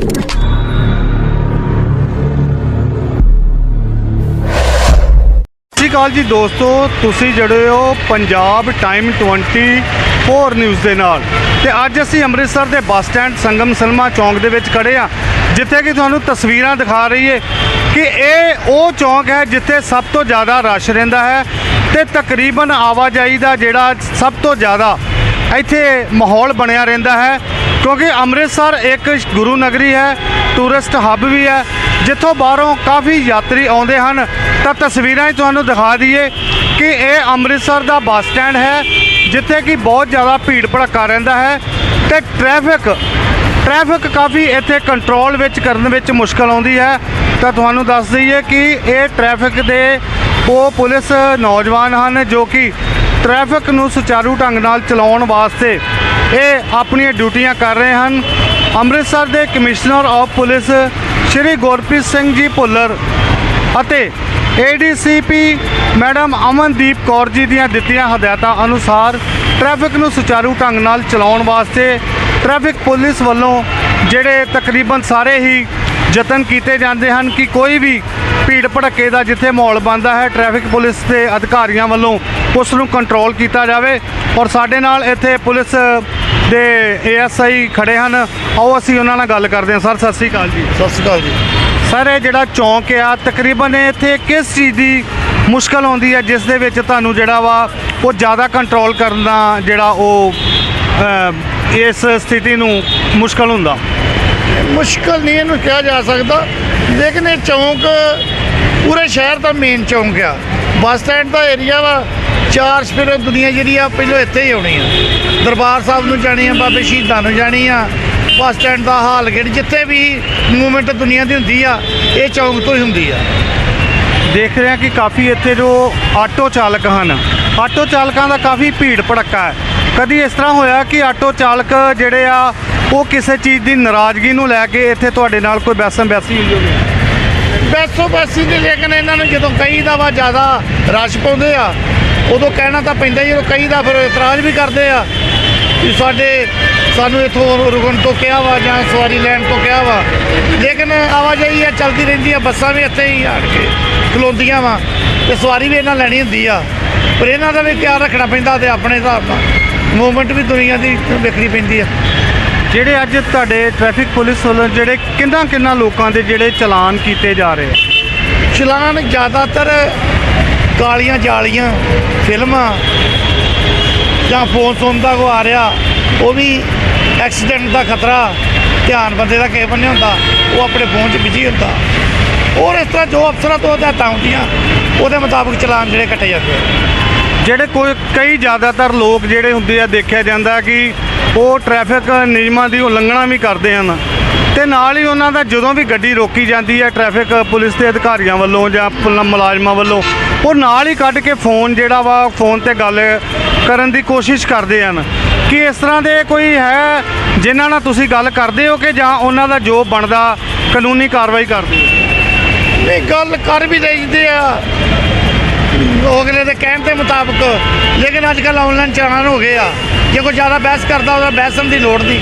ਸਤਿ ਸ਼੍ਰੀ ਅਕਾਲ ਜੀ ਦੋਸਤੋ, ਤੁਸੀਂ ਜੁੜੇ ਹੋ ਪੰਜਾਬ ਟਾਈਮ 24 ਨਿਊਜ਼ ਦੇ ਨਾਲ। ਤੇ ਅੱਜ ਅਸੀਂ ਅੰਮ੍ਰਿਤਸਰ ਦੇ ਬੱਸ ਸਟੈਂਡ ਸੰਗਮ ਸਲਮਾ ਚੌਂਕ ਦੇ ਵਿੱਚ ਖੜੇ ਆ ਜਿੱਥੇ ਕਿ ਤੁਹਾਨੂੰ ਤਸਵੀਰਾਂ ਦਿਖਾ ਰਹੀ ਏ ਕਿ ਇਹ ਉਹ ਚੌਂਕ ਹੈ ਜਿੱਥੇ ਸਭ ਤੋਂ ਜ਼ਿਆਦਾ ਰਸ਼ ਰਹਿੰਦਾ ਹੈ ਤੇ ਤਕਰੀਬਨ ਆਵਾਜਾਈ ਦਾ ਜਿਹੜਾ ਸਭ ਤੋਂ ਜ਼ਿਆਦਾ ਇੱਥੇ ਮਾਹੌਲ ਬਣਿਆ ਰਹਿੰਦਾ ਹੈ। ਕਿਉਂਕਿ ਅੰਮ੍ਰਿਤਸਰ ਇੱਕ ਗੁਰੂ ਨਗਰੀ ਹੈ ਟੂਰਿਸਟ ਹੱਬ ਵੀ ਹੈ, ਜਿੱਥੋਂ ਬਾਹਰੋਂ ਕਾਫੀ ਯਾਤਰੀ ਆਉਂਦੇ ਹਨ। ਤਾਂ ਤਸਵੀਰਾਂ ਹੀ ਤੁਹਾਨੂੰ ਦਿਖਾ ਦਈਏ ਕਿ ਇਹ ਅੰਮ੍ਰਿਤਸਰ ਦਾ ਬੱਸ ਸਟੈਂਡ ਹੈ, ਜਿੱਥੇ ਕਿ ਬਹੁਤ ਜ਼ਿਆਦਾ ਭੀੜ ਭੜੱਕਾ ਰਹਿੰਦਾ ਹੈ ਤੇ ਟ੍ਰੈਫਿਕ ਟ੍ਰੈਫਿਕ ਕਾਫੀ ਇੱਥੇ ਕੰਟਰੋਲ ਵਿੱਚ ਕਰਨ ਵਿੱਚ ਮੁਸ਼ਕਲ ਆਉਂਦੀ ਹੈ। ਤਾਂ ਤੁਹਾਨੂੰ ਦੱਸ ਦਈਏ ਕਿ ਇਹ ਟ੍ਰੈਫਿਕ ਦੇ ਉਹ ਪੁਲਿਸ ਨੌਜਵਾਨ ਹਨ ਜੋ ਕਿ ਟ੍ਰੈਫਿਕ ਨੂੰ ਸੁਚਾਰੂ ਢੰਗ ਨਾਲ ਚਲਾਉਣ ਵਾਸਤੇ ਇਹ ਆਪਣੀਆਂ ਡਿਊਟੀਆਂ ਕਰ ਰਹੇ ਹਨ। ਅੰਮ੍ਰਿਤਸਰ ਦੇ commissioner of police Shri Gurpreet Singh ji Bhullar ਅਤੇ ਏਡੀਸੀਪੀ ਮੈਡਮ ਅਮਨਦੀਪ ਕੌਰ ਜੀ ਦੀਆਂ ਦਿੱਤੀਆਂ ਹਦਾਇਤਾਂ ਅਨੁਸਾਰ ਟ੍ਰੈਫਿਕ ਨੂੰ ਸੁਚਾਰੂ ਢੰਗ ਨਾਲ ਚਲਾਉਣ ਵਾਸਤੇ ਟ੍ਰੈਫਿਕ ਪੁਲਿਸ ਵੱਲੋਂ ਜਿਹੜੇ ਤਕਰੀਬਨ ਸਾਰੇ ਹੀ ਯਤਨ ਕੀਤੇ ਜਾਂਦੇ ਹਨ ਕਿ ਕੋਈ ਵੀ ਭੀੜ ਭੜੱਕੇ ਦਾ ਜਿੱਥੇ ਮਾਹੌਲ ਬਣਦਾ ਹੈ ਟ੍ਰੈਫਿਕ ਪੁਲਿਸ ਦੇ ਅਧਿਕਾਰੀਆਂ ਵੱਲੋਂ ਉਸ ਨੂੰ ਕੰਟਰੋਲ ਕੀਤਾ ਜਾਵੇ ਔਰ ਸਾਡੇ ਨਾਲ ਇੱਥੇ ਪੁਲਿਸ ਦੇ ਏਐਸਆਈ ਖੜੇ ਹਨ। ਆਓ ਅਸੀਂ ਉਹਨਾਂ ਨਾਲ ਗੱਲ ਕਰਦੇ ਹਾਂ। ਸਰ ਸਤਿ ਸ੍ਰੀ ਅਕਾਲ ਜੀ। ਸਤਿ ਸ਼੍ਰੀ ਅਕਾਲ ਜੀ। ਸਰ ਇਹ ਜਿਹੜਾ ਚੌਂਕ ਆ ਤਕਰੀਬਨ ਇੱਥੇ ਕਿਸ ਚੀਜ਼ ਦੀ ਮੁਸ਼ਕਲ ਆਉਂਦੀ ਹੈ ਜਿਸ ਦੇ ਵਿੱਚ ਤੁਹਾਨੂੰ ਜਿਹੜਾ ਵਾ ਉਹ ਜ਼ਿਆਦਾ ਕੰਟਰੋਲ ਕਰਨਾ ਜਿਹੜਾ ਉਹ ਅਹ, ਇਸ ਸਥਿਤੀ ਨੂੰ ਮੁਸ਼ਕਲ ਹੁੰਦਾ? ਮੁਸ਼ਕਲ ਨਹੀਂ ਇਹਨੂੰ ਕਿਹਾ ਜਾ ਸਕਦਾ। ਲੇਕਿਨ ਇਹ ਚੌਂਕ, ਪੂਰੇ ਸ਼ਹਿਰ ਦਾ ਮੇਨ ਚੌਂਕ ਆ। ਬੱਸ ਸਟੈਂਡ ਦਾ ਏਰੀਆ ਵਾ। ਚਾਰ ਸਪੇਰੋ ਦੁਨੀਆ ਜਿਹੜੀ ਆ, ਪਹਿਲਾਂ ਇੱਥੇ ਹੀ ਆਉਣੀ ਆ। ਦਰਬਾਰ ਸਾਹਿਬ ਨੂੰ ਜਾਣੀ ਆ, ਬਾਬੇ ਸ਼ਹੀਦਾਂ ਨੂੰ ਜਾਣੀ ਆ। ਬੱਸ ਸਟੈਂਡ ਦਾ ਹਾਲ ਗੇਟ ਜਿੱਥੇ ਵੀ ਮੂਵਮੈਂਟ ਦੁਨੀਆ ਦੀ ਹੁੰਦੀ ਆ, ਇਹ ਚੌਂਕ ਤੋਂ ਹੀ ਹੁੰਦੀ ਆ। ਦੇਖ ਰਹੇ ਹਾਂ ਕਿ ਕਾਫੀ ਇੱਥੇ ਜੋ ਆਟੋ ਚਾਲਕ ਹਨ, ਆਟੋ ਚਾਲਕਾਂ ਦਾ ਕਾਫੀ ਭੀੜ ਭੜੱਕਾ ਹੈ। ਕਦੀ ਇਸ ਤਰ੍ਹਾਂ ਹੋਇਆ ਕਿ ਆਟੋ ਚਾਲਕ ਜਿਹੜੇ ਆ ਉਹ ਕਿਸੇ ਚੀਜ਼ ਦੀ ਨਾਰਾਜ਼ਗੀ ਨੂੰ ਲੈ ਕੇ ਇੱਥੇ ਤੁਹਾਡੇ ਨਾਲ ਕੋਈ ਬੈਸਮ ਬੈਸੀ ਹੋਈ ਹੋਵੇ? ਬੈਸੋ ਬੈਸੀ ਨਹੀਂ ਲੇਕਿਨ ਇਹਨਾਂ ਨੂੰ ਜਦੋਂ ਕਈ ਦਾ ਵਾ ਜ਼ਿਆਦਾ ਰਸ਼ ਪਾਉਂਦੇ ਆ ਉਦੋਂ ਕਹਿਣਾ ਤਾਂ ਪੈਂਦਾ ਹੀ, ਜਦੋਂ ਕਈ ਦਾ ਫਿਰ ਇਤਰਾਜ਼ ਵੀ ਕਰਦੇ ਆ ਕਿ ਸਾਡੇ ਸਾਨੂੰ ਇਥੋਂ ਰੁਕਣ ਤੋਂ ਕਿਹਾ ਵਾ ਜਾਂ ਸਵਾਰੀ ਲੈਣ ਤੋਂ ਕਿਹਾ ਵਾ। ਲੇਕਿਨ ਆਵਾਜਾਈ ਆ ਚੱਲਦੀ ਰਹਿੰਦੀ ਆ ਬੱਸਾਂ ਵੀ ਇੱਥੇ ਹੀ ਆਣ ਕੇ ਖਲੋਂਦੀਆਂ ਵਾ ਤੇ ਸਵਾਰੀ ਵੀ ਇਹਨਾਂ ਲੈਣੀ ਹੁੰਦੀ ਆ। ਪਰ ਇਹਨਾਂ ਦਾ ਵੀ ਖਿਆਲ ਰੱਖਣਾ ਪੈਂਦਾ ਤੇ ਆਪਣੇ ਹਿਸਾਬ ਨਾਲ। ਮੂਵਮੈਂਟ ਵੀ ਦੁਨੀਆ ਦੀ ਵੇਖਣੀ ਪੈਂਦੀ ਆ। ਜਿਹੜੇ ਅੱਜ ਤੁਹਾਡੇ ਟ੍ਰੈਫਿਕ ਪੁਲਿਸ ਵੱਲੋਂ ਜਿਹੜੇ ਕਿੰਨਾ ਕਿੰਨਾ ਲੋਕਾਂ ਦੇ ਜਿਹੜੇ ਚਲਾਨ ਕੀਤੇ ਜਾ ਰਹੇ ਆ? ਚਲਾਨ ਜ਼ਿਆਦਾਤਰ ਕਾਲੀਆਂ ਜਾਲੀਆਂ ਫਿਲਮਾਂ ਜਾਂ ਫੋਨ ਸੁਣ ਦਾ ਕੋ ਆ ਰਿਹਾ ਉਹ ਵੀ ਐਕਸੀਡੈਂਟ ਦਾ ਖਤਰਾ ਧਿਆਨ ਬੰਦੇ ਦਾ ਕਿਸੇ ਬੰਨੇ ਹੁੰਦਾ ਉਹ ਆਪਣੇ ਫੋਨ 'ਚ ਬਿਜ਼ੀ ਹੁੰਦਾ। ਔਰ ਇਸ ਤਰ੍ਹਾਂ ਜੋ ਅਫਸਰਾਂ ਤੋਂ ਹਦਾਇਤਾਂ ਹੁੰਦੀਆਂ ਉਹਦੇ ਮੁਤਾਬਕ ਚਲਾਨ ਜਿਹੜੇ ਕੱਟੇ ਜਾਂਦੇ ਆ। ਜਿਹੜੇ ਕੋਈ ਕਈ ਜ਼ਿਆਦਾਤਰ ਲੋਕ ਜਿਹੜੇ ਹੁੰਦੇ ਆ ਦੇਖਿਆ ਜਾਂਦਾ ਕਿ ਉਹ ਟ੍ਰੈਫਿਕ ਨਿਯਮਾਂ ਦੀ ਉਲੰਘਣਾ ਵੀ ਕਰਦੇ ਹਨ। ਤੇ ਨਾਲ ਹੀ ਉਹਨਾਂ ਦਾ ਜਦੋਂ ਵੀ ਗੱਡੀ ਰੋਕੀ ਜਾਂਦੀ ਹੈ ਟ੍ਰੈਫਿਕ ਪੁਲਿਸ ਦੇ ਅਧਿਕਾਰੀਆਂ ਵੱਲੋਂ ਜਾਂ ਪੁਲ- ਮੁਲਾਜ਼ਮਾਂ ਵੱਲੋਂ, ਉਹ ਨਾਲ ਹੀ ਕੱਢ ਕੇ ਫੋਨ ਜਿਹੜਾ ਵਾ ਫੋਨ ਤੇ ਗੱਲ ਕਰਨ ਦੀ ਕੋਸ਼ਿਸ਼ ਕਰਦੇ ਹਨ। ਕਿ ਇਸ ਤਰ੍ਹਾਂ ਦੇ ਕੋਈ ਹੈ ਜਿਨ੍ਹਾਂ ਨਾਲ ਤੁਸੀਂ ਗੱਲ ਕਰਦੇ ਹੋ ਕਿ ਜਾਂ ਉਹਨਾਂ ਦਾ ਜੋ ਬਣਦਾ ਕਾਨੂੰਨੀ ਕਾਰਵਾਈ ਕਰਦੇ ਹੋ? ਨਹੀਂ, ਗੱਲ ਕਰ ਵੀ ਲਈਦੇ ਆ। ਅਗਲੇ ਦੇ ਕਹਿਣ ਦੇ ਮੁਤਾਬਕ, ਲੇਕਿਨ ਅੱਜ ਕੱਲ ਆਨਲਾਈਨ ਚਲਾਨ ਹੋ ਗਏ ਆ। ਜੇ ਕੋਈ ਜ਼ਿਆਦਾ ਬਹਿਸ ਕਰਦਾ, ਉਹਦਾ ਬਹਿਸਣ ਦੀ ਲੋੜ ਨਹੀਂ।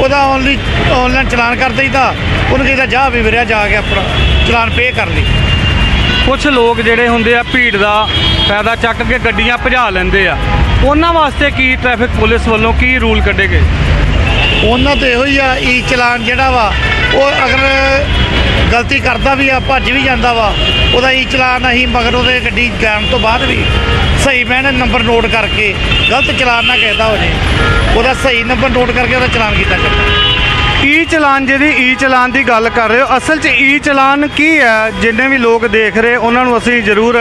ਉਹਦਾ ਓਨਲੀ ਆਨਲਾਈਨ ਚਲਾਨ ਕਰ ਦਈਦਾ। ਉਹਨੂੰ ਕਹਿੰਦਾ, ਜਾ ਵੀ ਵੀਰਿਆ, ਜਾ ਕੇ ਆਪਣਾ ਚਲਾਨ ਪੇ ਕਰ ਲਈ। ਕੁਝ ਲੋਕ ਜਿਹੜੇ ਹੁੰਦੇ ਆ, ਭੀੜ ਦਾ ਫਾਇਦਾ ਚੱਕ ਕੇ ਗੱਡੀਆਂ ਭਜਾ ਲੈਂਦੇ ਆ। ਉਹਨਾਂ ਵਾਸਤੇ ਕੀ ਟ੍ਰੈਫਿਕ ਪੁਲਿਸ ਵੱਲੋਂ ਕੀ ਰੂਲ ਕੱਢੇ ਗਏ? ਉਹਨਾਂ ਤੇ ਇਹੋ ਹੀ ਆ ਈ ਚਲਾਨ ਜਿਹੜਾ ਵਾ, ਉਹ ਅਗਰ ਗਲਤੀ ਕਰਦਾ ਵੀ ਆ, ਭੱਜ ਵੀ ਜਾਂਦਾ ਵਾ, ਉਹਦਾ ਈ ਚਲਾਨ ਅਸੀਂ ਮਗਰ ਉਹਦੇ ਗੱਡੀ ਜਾਣ ਤੋਂ ਬਾਅਦ ਵੀ ਸਹੀ ਮੈਨੇ ਨੰਬਰ ਨੋਟ ਕਰਕੇ, ਗਲਤ ਚਲਾਨ ਨਾ ਕਹਿਦਾ ਹੋ ਜੇ ਉਹਦਾ ਸਹੀ ਨੰਬਰ ਨੋਟ ਕਰਕੇ ਉਹਦਾ ਚਲਾਨ ਕੀਤਾ ਜਾਂਦਾ ਈ ਚਲਾਨ ਜਿਹਦੀ ਈ ਚਲਾਨ ਦੀ ਗੱਲ ਕਰ ਰਹੇ ਹੋ? ਅਸਲ 'ਚ ਈ ਚਲਾਨ ਕੀ ਹੈ? ਜਿੰਨੇ ਵੀ ਲੋਕ ਦੇਖ ਰਹੇ, ਉਹਨਾਂ ਨੂੰ ਅਸੀਂ ਜ਼ਰੂਰ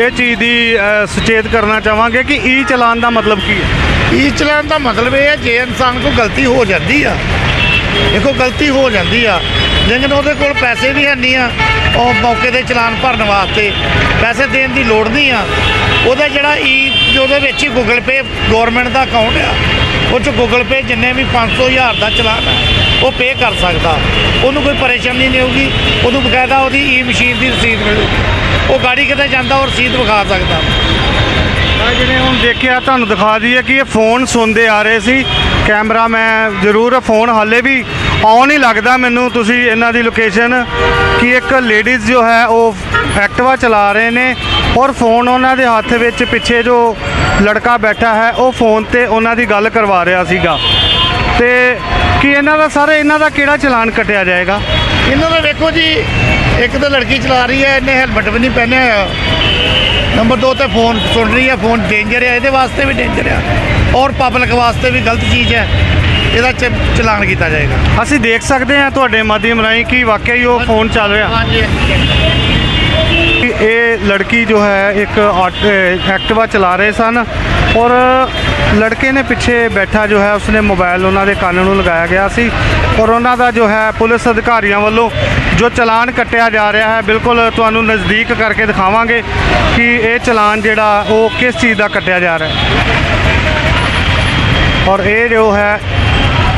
ਇਹ ਚੀਜ਼ ਦੀ ਸੁਚੇਤ ਕਰਨਾ ਚਾਹਾਂਗੇ ਕਿ ਈ ਚਲਾਨ ਦਾ ਮਤਲਬ ਕੀ ਹੈ। ਈ ਚਲਾਨ ਦਾ ਮਤਲਬ ਇਹ ਹੈ, ਜੇ ਇਨਸਾਨ ਕੋਲ ਗਲਤੀ ਹੋ ਜਾਂਦੀ ਆ, ਦੇਖੋ ਗਲਤੀ ਹੋ ਜਾਂਦੀ ਆ, ਲੇਕਿਨ ਉਹਦੇ ਕੋਲ ਪੈਸੇ ਵੀ ਹੈ ਨਹੀਂ ਆ, ਉਹ ਮੌਕੇ ਤੇ ਚਲਾਨ ਭਰਨ ਵਾਸਤੇ, ਪੈਸੇ ਦੇਣ ਦੀ ਲੋੜ ਨਹੀਂ ਆ। ਉਹਦਾ ਜਿਹੜਾ ਈ ਉਹਦੇ ਵਿੱਚ ਹੀ ਗੂਗਲ ਪੇ ਗਵਰਨਮੈਂਟ ਦਾ ਅਕਾਊਂਟ ਆ ਉਹ ਚ ਗੂਗਲ ਪੇ ਜਿੰਨੇ ਵੀ 500 ਹਜ਼ਾਰ ਦਾ ਚਲਾਨ ਆ ਉਹ ਪੇ ਕਰ ਸਕਦਾ। ਉਹਨੂੰ ਕੋਈ ਪਰੇਸ਼ਾਨੀ ਨਹੀਂ ਹੋਊਗੀ। ਉਹਨੂੰ ਬਕਾਇਦਾ ਉਹਦੀ e ਈ ਮਸ਼ੀਨ ਦੀ ਰਸੀਦ ਮਿਲੂਗੀ ਉਹ ਗਾੜੀ ਕਿਤੇ ਜਾਂਦਾ ਉਹ ਰਸੀਦ ਵਿਖਾ ਸਕਦਾ। ਆ ਜਿਹੜੇ ਹੁਣ ਦੇਖਿਆ, ਤੁਹਾਨੂੰ ਦਿਖਾ ਦਈਏ ਕਿ ਇਹ ਫੋਨ ਸੁਣਦੇ ਆ ਰਹੇ ਸੀ। ਕੈਮਰਾ ਮੈਂ ਜ਼ਰੂਰ ਫੋਨ ਹਾਲੇ ਵੀ ਆਉਣ ਨਹੀਂ ਲੱਗਦਾ ਮੈਨੂੰ ਤੁਸੀਂ ਇਹਨਾਂ ਦੀ ਲੋਕੇਸ਼ਨ ਕਿ ਇੱਕ ਲੇਡੀਜ਼ ਜੋ ਹੈ ਉਹ ਐਕਟਿਵਾ ਚਲਾ ਰਹੇ ਨੇ ਔਰ ਫੋਨ ਉਹਨਾਂ ਦੇ ਹੱਥ ਵਿੱਚ ਪਿੱਛੇ ਜੋ ਲੜਕਾ ਬੈਠਾ ਹੈ, ਉਹ ਫੋਨ ਤੇ ਉਹਨਾਂ ਦੀ ਗੱਲ ਕਰਵਾ ਰਿਹਾ ਸੀਗਾ। ਤੇ ਕਿ ਇਹਨਾਂ ਦਾ ਸਾਰੇ ਇਹਨਾਂ ਦਾ ਕਿਹੜਾ ਚਲਾਨ ਕੱਟਿਆ ਜਾਏਗਾ? ਇਹਨਾਂ ਦਾ ਵੇਖੋ ਜੀ, ਇੱਕ ਤਾਂ ਲੜਕੀ ਚਲਾ ਰਹੀ ਹੈ, ਇਹਨੇ ਹੈਲਮਟ ਵੀ ਨਹੀਂ ਪਹਿਨਿਆ ਹੋਇਆ ਨੰਬਰ 2 ਤੇ ਫੋਨ ਸੁਣ ਰਹੀ ਹੈ ਫੋਨ ਡੇਂਜਰ ਹੈ ਇਹਦੇ ਵਾਸਤੇ ਵੀ ਡੇਂਜਰ ਹੈ ਔਰ ਪਬਲਿਕ ਵਾਸਤੇ ਵੀ ਗਲਤ ਚੀਜ਼ ਹੈ। ਇਹਦਾ ਚ- ਚਲਾਨ ਕੀਤਾ ਜਾਏਗਾ। ਅਸੀਂ ਦੇਖ ਸਕਦੇ ਹਾਂ ਤੁਹਾਡੇ ਮਾਧਿਅਮ ਰਾਹੀਂ ਕਿ ਵਾਕਿਆ ਹੀ ਉਹ ਫੋਨ ਚੱਲ ਰਿਹਾ। ਹਾਂਜੀ। ਇਹ ਲੜਕੀ ਜੋ ਹੈ ਇੱਕ ਆਟ- ਅਹ ਐਕਟਿਵਾ ਚਲਾ ਰਹੇ ਸਨ ਔਰ ਲੜਕੇ ਨੇ ਪਿੱਛੇ ਬੈਠਾ ਜੋ ਹੈ ਉਸਨੇ ਮੋਬਾਈਲ ਉਹਨਾਂ ਦੇ ਕੰਨ ਨੂੰ ਲਗਾਇਆ ਗਿਆ ਸੀ ਔਰ ਉਹਨਾਂ ਦਾ ਜੋ ਹੈ ਪੁਲਿਸ ਅਧਿਕਾਰੀਆਂ ਵੱਲੋਂ ਜੋ ਚਲਾਨ ਕੱਟਿਆ ਜਾ ਰਿਹਾ ਹੈ ਬਿਲਕੁਲ ਤੁਹਾਨੂੰ ਨਜ਼ਦੀਕ ਕਰਕੇ ਦਿਖਾਵਾਂਗੇ ਕਿ ਇਹ ਚਲਾਨ ਜਿਹੜਾ ਉਹ ਕਿਸ ਚੀਜ਼ ਦਾ ਕੱਟਿਆ ਜਾ ਰਿਹਾ ਹੈ। ਔਰ ਇਹ ਜੋ ਹੈ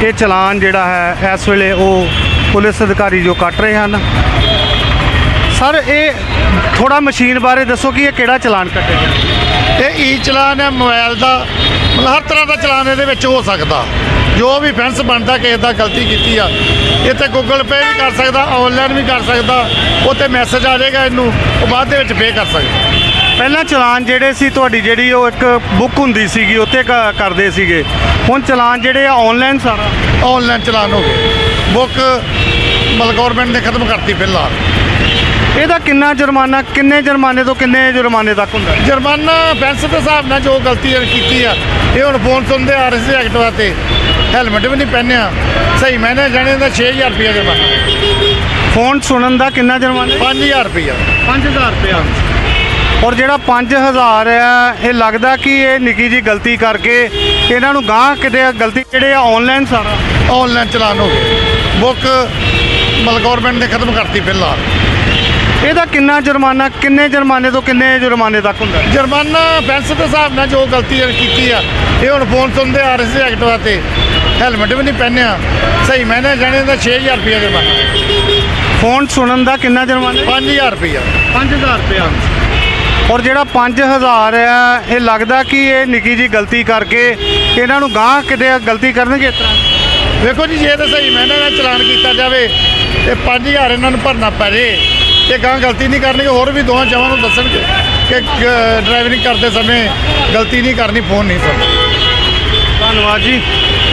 ਇਹ ਚਲਾਨ ਜਿਹੜਾ ਹੈ, ਇਸ ਵੇਲੇ ਉਹ ਪੁਲਿਸ ਅਧਿਕਾਰੀ ਜੋ ਕੱਟ ਰਹੇ ਹਨ। ਸਰ, ਇਹ ਥੋੜਾ ਮਸ਼ੀਨ ਬਾਰੇ ਦੱਸੋ ਕਿ ਇਹ ਕਿਹੜਾ ਚਲਾਨ ਕੱਟਿਆ ਗਿਆ? ਇਹ ਈ ਚਲਾਨ ਹੈ, ਮੋਬਾਈਲ ਦਾ। ਮਤਲਬ ਹਰ ਤਰ੍ਹਾਂ ਦਾ ਚਲਾਨ ਇਹਦੇ ਵਿੱਚ ਹੋ ਸਕਦਾ। ਜੋ ਵੀ ਫੈਂਸ ਬਣਦਾ, ਕਿਸੇ ਦਾ ਗਲਤੀ ਕੀਤੀ ਆ। ਇਹ ਤੇ ਗੂਗਲ ਪੇ ਵੀ ਕਰ ਸਕਦਾ ਆਨਲਾਈਨ ਵੀ ਕਰ ਸਕਦਾ। ਉਹ ਤੇ ਮੈਸੇਜ ਆ ਜਾਏਗਾ ਇਹਨੂੰ, ਉਹ ਬਾਅਦ ਦੇ ਵਿੱਚ ਪੇ ਕਰ ਸਕਦਾ। ਪਹਿਲਾਂ ਚਲਾਨ ਜਿਹੜੇ ਸੀ ਤੁਹਾਡੀ ਜਿਹੜੀ ਉਹ ਇੱਕ ਬੁੱਕ ਹੁੰਦੀ ਸੀਗੀ ਉੱਤੇ ਕ- ਕਰਦੇ ਸੀਗੇ। ਹੁਣ ਚਲਾਨ ਜਿਹੜੇ ਆ ਆਨਲਾਈਨ ਸਾਰਾ? ਆਨਲਾਈਨ ਚਲਾਨ ਹੋ ਗਏ। ਬੁੱਕ ਮਤਲਬ ਗਵਰਨਮੈਂਟ ਨੇ ਖਤਮ ਕਰਤੀ ਪਹਿਲਾਂ ਇਹਦਾ ਕਿੰਨਾ ਜੁਰਮਾਨਾ ਕਿੰਨੇ ਜੁਰਮਾਨੇ ਤੋਂ ਕਿੰਨੇ ਜੁਰਮਾਨੇ ਤੱਕ ਹੁੰਦਾ? ਹੈ? ਜੁਰਮਾਨਾ ਫੈਂਸ ਦੇ ਹਿਸਾਬ ਨਾਲ ਜੋ ਗਲਤੀ ਇਹਨੇ ਕੀਤੀ ਆ। ਇਹ ਹੁਣ ਫੋਨ ਸੁਣਦੇ ਆ ਰਹੇ ਸੀ ਐਕਟਿਵਾ ਤੇ ਹੈਲਮਟ ਵੀ ਨਹੀਂ ਪਹਿਨਿਆ। ਸਹੀ ਮੈਨੇ ਜਾਣੇ ਦਾ 6000 ਰੁਪਇਆ ਜੁਰਮਾਨਾ। ਫੋਨ ਸੁਣਨ ਦਾ ਕਿੰਨਾ ਜੁਰਮਾਨਾ? 5000 ਰੁਪਇਆ। 5000 ਰੁਪਇਆ। ਔਰ ਜਿਹੜਾ 5000 ਹੈ ਇਹ ਲੱਗਦਾ ਕਿ ਇਹ ਨਿੱਕੀ ਜੀ ਗਲਤੀ ਕਰਕੇ ਇਹਨਾਂ ਨੂੰ ਗਾਂ ਕਿਤੇ ਗਲਤੀ ਜਿਹੜੇ ਆ ਆਨਲਾਈਨ ਸਾਰਾ। ਆਨਲਾਈਨ ਚਲਾਨ ਹੋ ਗਏ ਬੁੱਕ ਮਤਲਬ ਗਵਰਨਮੈਂਟ ਨੇ ਖਤਮ ਕਰਤੀ ਪਹਿਲਾਂ ਇਹਦਾ ਕਿੰਨਾ ਜੁਰਮਾਨਾ ਕਿੰਨੇ ਜੁਰਮਾਨੇ ਤੋਂ ਕਿੰਨੇ ਜੁਰਮਾਨੇ ਤੱਕ ਹੁੰਦਾ? ਜੁਰਮਾਨਾ ਫੈਂਸ ਦੇ ਹਿਸਾਬ ਨਾਲ ਜੋ ਗਲਤੀ ਕੀਤੀ ਆ ਇਹ ਹੁਣ ਫੋਨ ਸੁਣਦੇ ਆ ਰਹੇ ਸੀ ਐਕਟਿਵਾ ਤੇ ਹੈਲਮਟ ਵੀ ਨਹੀਂ ਪਹਿਨਿਆ। ਸਹੀ ਮੈਨੇ ਜਾਣੇ ਦਾ 6000 ਰੁਪਇਆ ਜੁਰਮਾਨਾ। ਫੋਨ ਸੁਣਨ ਦਾ ਕਿੰਨਾ ਜੁਰਮਾਨਾ? 5000 ਰੁਪਇਆ। 5000 ਰੁਪਇਆ। ਔਰ ਜਿਹੜਾ 5000 ਹੈ ਇਹ ਲੱਗਦਾ ਕਿ ਇਹ ਨਿੱਕੀ ਜੀ ਗਲਤੀ ਕਰਕੇ ਇਹਨਾਂ ਨੂੰ ਗਾਂ ਕਿਤੇ ਗਲਤੀ ਕਰਨਗੇ ਇਸ ਤਰ੍ਹਾਂ? ਵੇਖੋ ਜੀ ਜੇ ਤਾਂ ਸਹੀ ਮੈਨੇ ਨਾਲ ਚਲਾਨ ਕੀਤਾ ਜਾਵੇ ਤੇ 5000 ਇਹਨਾਂ ਨੂੰ ਭਰਨਾ ਪੈ ਜੇ ਤੇ ਗਾਂ ਗਲਤੀ ਨਹੀਂ ਕਰਨਗੇ ਹੋਰ ਵੀ ਦੋਹਾਂ ਚਾਵਾਂ ਨੂੰ ਦੱਸਣਗੇ ਕਿ ਡਰਾਈਵਿੰਗ ਕਰਦੇ ਸਮੇਂ ਗਲਤੀ ਨਹੀਂ ਕਰਨੀ ਫੋਨ ਨਹੀਂ ਸੁਣਨਾ। ਧੰਨਵਾਦ ਜੀ।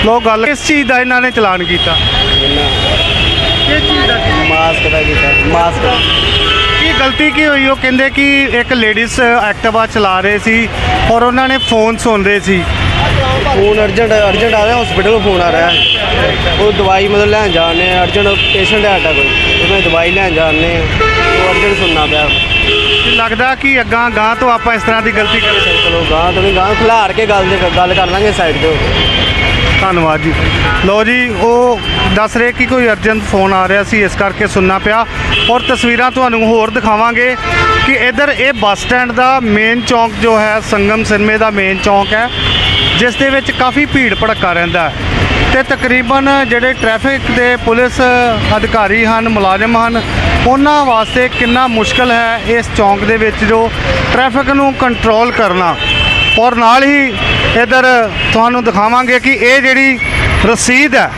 ਲੋ ਗੱਲ ਕਿਸ ਚੀਜ਼ ਦਾ ਇਹਨਾਂ ਨੇ ਚਲਾਨ ਕੀਤਾ? ਕਿਸ ਚੀਜ਼ ਦਾ ਮਾਸਕ ਦਾ। ਕੀਤਾ ਮਾਸਕ ਗਲਤੀ ਕੀ ਹੋਈ? ਉਹ ਕਹਿੰਦੇ ਕਿ ਇੱਕ ਲੇਡੀਜ਼ ਐਕਟਿਵਾ ਚਲਾ ਰਹੇ ਸੀ ਔਰ ਉਹਨਾਂ ਨੇ ਫੋਨ ਸੁਣ ਰਹੇ ਸੀ। ਫੋਨ ਅਰਜੈਂਟ ਅਰਜੈਂਟ ਆ ਰਿਹਾ ਹਸਪੀਟਲ ਤੋਂ ਫੋਨ ਆ ਰਿਹਾ। ਉਹ ਦਵਾਈ ਮਤਲਬ ਲੈਣ ਜਾਣੇ ਅਰਜੈਂਟ ਪੇਸ਼ੈਂਟ ਹੈ ਸਾਡਾ ਕੋਈ। ਮੈਂ ਦਵਾਈ ਲੈਣ ਜਾਣੇ ਉਹ ਅਰਜੈਂਟ ਸੁਣਨਾ ਪਿਆ। ਲੱਗਦਾ ਕਿ ਅੱਗਾਂ ਗਾਂ ਤੋਂ ਆਪਾਂ ਇਸ ਤਰ੍ਹਾਂ ਦੀ ਗਲਤੀ ਕਰੇ ਚਲੋ ਗਾਂ ਤੋਂ ਨਹੀਂ ਗਾਂ ਖਿਲਾਰ ਕੇ ਗੱਲ ਦੇ ਗੱਲ ਕਰ ਲਾਂਗੇ ਸਾਈਡ ਤੇ। ਧੰਨਵਾਦ ਜੀ। ਲੋ ਜੀ, ਉਹ ਦੱਸ ਰਹੇ ਕਿ ਕੋਈ ਅਰਜੈਂਟ ਫੋਨ ਆ ਰਿਹਾ ਸੀ, ਇਸ ਕਰਕੇ ਸੁਣਨਾ ਪਿਆ। ਔਰ ਤਸਵੀਰਾਂ ਤੁਹਾਨੂੰ ਹੋਰ ਦਿਖਾਵਾਂਗੇ ਕਿ ਇਧਰ ਇਹ ਬੱਸ ਸਟੈਂਡ ਦਾ ਮੇਨ ਚੌਂਕ ਜੋ ਹੈ, ਸੰਗਮ ਸਿਨਮੇ ਦਾ ਮੇਨ ਚੌਂਕ ਹੈ, ਜਿਸ ਦੇ ਵਿੱਚ ਕਾਫੀ ਭੀੜ ਭੜੱਕਾ ਰਹਿੰਦਾ ਹੈ। ਤੇ ਤਕਰੀਬਨ ਜਿਹੜੇ ਟ੍ਰੈਫਿਕ ਦੇ ਪੁਲਿਸ ਅਧਿਕਾਰੀ ਹਨ, ਮੁਲਾਜ਼ਮ ਹਨ, ਉਹਨਾਂ ਵਾਸਤੇ ਕਿੰਨਾ ਮੁਸ਼ਕਲ ਹੈ ਇਸ ਚੌਂਕ ਦੇ ਵਿੱਚ ਜੋ ਟ੍ਰੈਫਿਕ ਨੂੰ ਕੰਟਰੋਲ ਕਰਨਾ। ਔਰ ਨਾਲ ਹੀ ਇਧਰ ਤੁਹਾਨੂੰ ਦਿਖਾਵਾਂਗੇ ਕਿ ਇਹ ਜਿਹੜੀ ਰਸੀਦ ਹੈ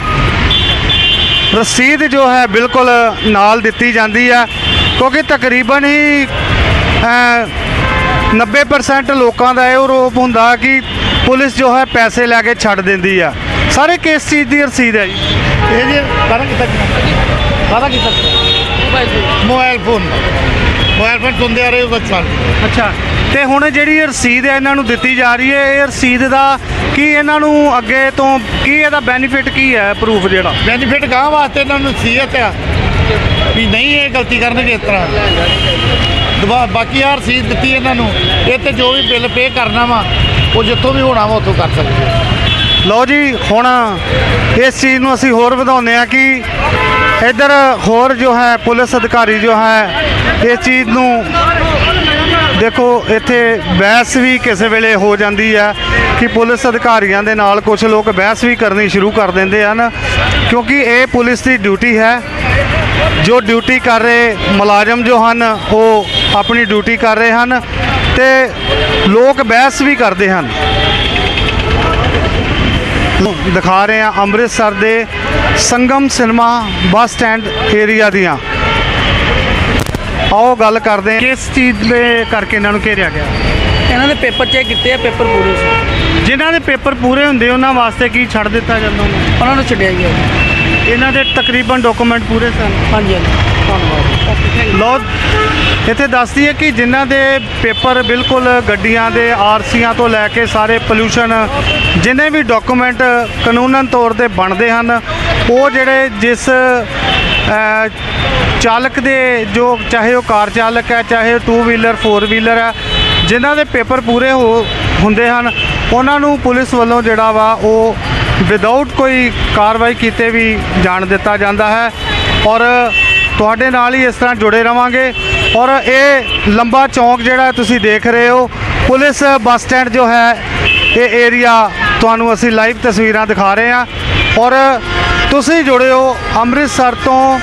ਰਸੀਦ ਜੋ ਹੈ ਬਿਲਕੁਲ ਨਾਲ ਦਿੱਤੀ ਜਾਂਦੀ ਹੈ ਕਿਉਂਕਿ ਤਕਰੀਬਨ ਹੀ ਅ, 90% ਲੋਕਾਂ ਦਾ ਇਹ ਰੋਪ ਹੁੰਦਾ ਕਿ ਪੁਲਿਸ ਜੋ ਹੈ ਪੈਸੇ ਲੈ ਕੇ ਛੱਡ ਦਿੰਦੀ ਆ। ਸਾਰੇ ਕਿਸ ਚੀਜ਼ ਦੀ ਰਸੀਦ ਹੈ ਜੀ? ਇਹ ਜੀ ਕਾਹਦਾ ਕੀਤਾ ਕਾਹਦਾ ਕੀਤਾ ਮੋਬਾਈਲ ਫੋਨ। Mobile phone. ਸੁਣਦੇ ਆ ਰਹੇ ਹੋ ਚਲਾਨ ਅੱਛਾ। ਤੇ ਹੁਣ ਜਿਹੜੀ ਇਹ ਰਸੀਦ ਹੈ ਇਹਨਾਂ ਨੂੰ ਦਿੱਤੀ ਜਾ ਰਹੀ ਹੈ ਇਹ ਰਸੀਦ ਦਾ ਕੀ ਇਹਨਾਂ ਨੂੰ ਅੱਗੇ ਤੋਂ ਕੀ ਇਹਦਾ ਬੈਨੀਫਿਟ ਕੀ ਹੈ ਪ੍ਰੂਫ ਜਿਹੜਾ? ਬੈਨੀਫਿਟ ਗਾਂ ਵਾਸਤੇ ਇਹਨਾਂ ਨੂੰ ਨਸੀਹਤ ਆ। ਵੀ ਨਹੀਂ ਇਹ ਗਲਤੀ ਕਰਨਗੇ ਇਸ ਤਰ੍ਹਾਂ। ਦਬਾ ਬਾਕੀ ਆ ਰਸੀਦ ਦਿੱਤੀ ਇਹਨਾਂ ਨੂੰ ਇਹ ਤੇ ਜੋ ਵੀ ਬਿੱਲ ਪੇ ਕਰਨਾ ਵਾ ਉਹ ਜਿੱਥੋਂ ਵੀ ਹੋਣਾ ਵਾ ਉੱਥੋਂ ਕਰ ਸਕਦੇ ਆ। ਲਓ ਜੀ ਹੁਣ ਇਸ ਚੀਜ਼ ਨੂੰ ਅਸੀਂ ਹੋਰ ਵਧਾਉਂਦੇ ਆ ਕਿ ਇੱਧਰ ਹੋਰ ਜੋ ਹੈ ਪੁਲਿਸ ਅਧਿਕਾਰੀ ਜੋ ਹੈ ਇਸ ਚੀਜ਼ ਨੂੰ ਦੇਖੋ, ਇੱਥੇ ਬਹਿਸ ਵੀ ਕਿਸੇ ਵੇਲੇ ਹੋ ਜਾਂਦੀ ਹੈ ਕਿ ਪੁਲਿਸ ਅਧਿਕਾਰੀਆਂ ਦੇ ਨਾਲ ਕੁਝ ਲੋਕ ਬਹਿਸ ਵੀ ਕਰਨੀ ਸ਼ੁਰੂ ਕਰ ਦਿੰਦੇ ਹਨ, ਕਿਉਂਕਿ ਇਹ ਪੁਲਿਸ ਦੀ ਡਿਊਟੀ ਹੈ। ਜੋ ਡਿਊਟੀ ਕਰ ਰਹੇ ਮੁਲਾਜ਼ਮ ਜੋ ਹਨ, ਉਹ ਆਪਣੀ ਡਿਊਟੀ ਕਰ ਰਹੇ ਹਨ ਤੇ ਲੋਕ ਬਹਿਸ ਵੀ ਕਰਦੇ ਹਨ। ਦਿਖਾ ਰਹੇ ਹਾਂ ਅੰਮ੍ਰਿਤਸਰ ਦੇ Sangam cinema bus stand area ਦੀਆਂ। ਆਓ ਗੱਲ ਕਰਦੇ ਹਾਂ। ਕਿਸ ਚੀਜ਼ ਦੇ ਕਰਕੇ ਇਹਨਾਂ ਨੂੰ ਘੇਰਿਆ ਗਿਆ? ਇਹਨਾਂ ਦੇ ਪੇਪਰ ਚੈੱਕ ਕੀਤੇ ਆ ਪੇਪਰ ਪੂਰੇ ਸੀ। ਜਿਨ੍ਹਾਂ ਦੇ ਪੇਪਰ ਪੂਰੇ ਹੁੰਦੇ ਉਹਨਾਂ ਵਾਸਤੇ ਕੀ ਛੱਡ ਦਿੱਤਾ ਜਾਂਦਾ ਉਹਨਾਂ ਨੂੰ? ਉਹਨਾਂ ਨੂੰ ਛੱਡਿਆ ਗਿਆ। ਇਹਨਾਂ ਦੇ ਤਕਰੀਬਨ ਡਾਕੂਮੈਂਟ ਪੂਰੇ ਸਨ? ਹਾਂਜੀ ਹਾਂਜੀ। ਧੰਨਵਾਦ। ਲੋ ਇੱਥੇ ਦੱਸਦੀ ਹੈ ਕਿ ਜਿਨ੍ਹਾਂ ਦੇ ਪੇਪਰ ਬਿਲਕੁਲ ਗੱਡੀਆਂ ਦੇ ਆਰਸੀਆਂ ਤੋਂ ਲੈ ਕੇ ਸਾਰੇ ਪੋਲੂਸ਼ਨ ਜਿੰਨੇ ਵੀ ਡਾਕੂਮੈਂਟ ਕਾਨੂੰਨਨ ਤੌਰ ਤੇ ਬਣਦੇ ਹਨ ਉਹ ਜਿਹੜੇ ਜਿਸ ਚਾਲਕ ਦੇ ਜੋ ਚਾਹੇ ਉਹ ਕਾਰ ਚਾਲਕ ਹੈ, ਚਾਹੇ ਟੂ ਵੀਲਰ ਫੋਰ ਵੀਲਰ ਹੈ, ਜਿਨ੍ਹਾਂ ਦੇ ਪੇਪਰ ਪੂਰੇ ਹੋ, ਹੁੰਦੇ ਹਨ, ਉਹਨਾਂ ਨੂੰ ਪੁਲਿਸ ਵੱਲੋਂ ਜਿਹੜਾ ਵਾ ਉਹ ਵਿਦਆਊਟ ਕੋਈ ਕਾਰਵਾਈ ਕੀਤੇ ਵੀ ਜਾਣ ਦਿੱਤਾ ਜਾਂਦਾ ਹੈ ਔਰ ਤੁਹਾਡੇ ਨਾਲ ਹੀ ਇਸ ਤਰ੍ਹਾਂ ਜੁੜੇ ਰਵਾਂਗੇ ਔਰ ਇਹ ਲੰਬਾ ਚੌਂਕ ਜਿਹੜਾ ਤੁਸੀਂ ਦੇਖ ਰਹੇ ਹੋ, ਪੁਲਿਸ ਬੱਸ ਸਟੈਂਡ ਜੋ ਹੈ, ਇਹ ਏਰੀਆ ਤੁਹਾਨੂੰ ਅਸੀਂ ਲਾਈਵ ਤਸਵੀਰਾਂ ਦਿਖਾ ਰਹੇ ਹਾਂ ਔਰ ਤੁਸੀਂ ਜੁੜੇ ਹੋ ਅੰਮ੍ਰਿਤਸਰ ਤੋਂ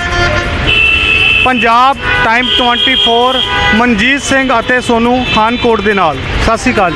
ਪੰਜਾਬ ਟਾਈਮ 24 ਮਨਜੀਤ ਸਿੰਘ ਅਤੇ ਸੋਨੂ ਖਾਨਕੋਟ ਦੇ ਨਾਲ। ਸਤਿ ਸ਼੍ਰੀ ਅਕਾਲ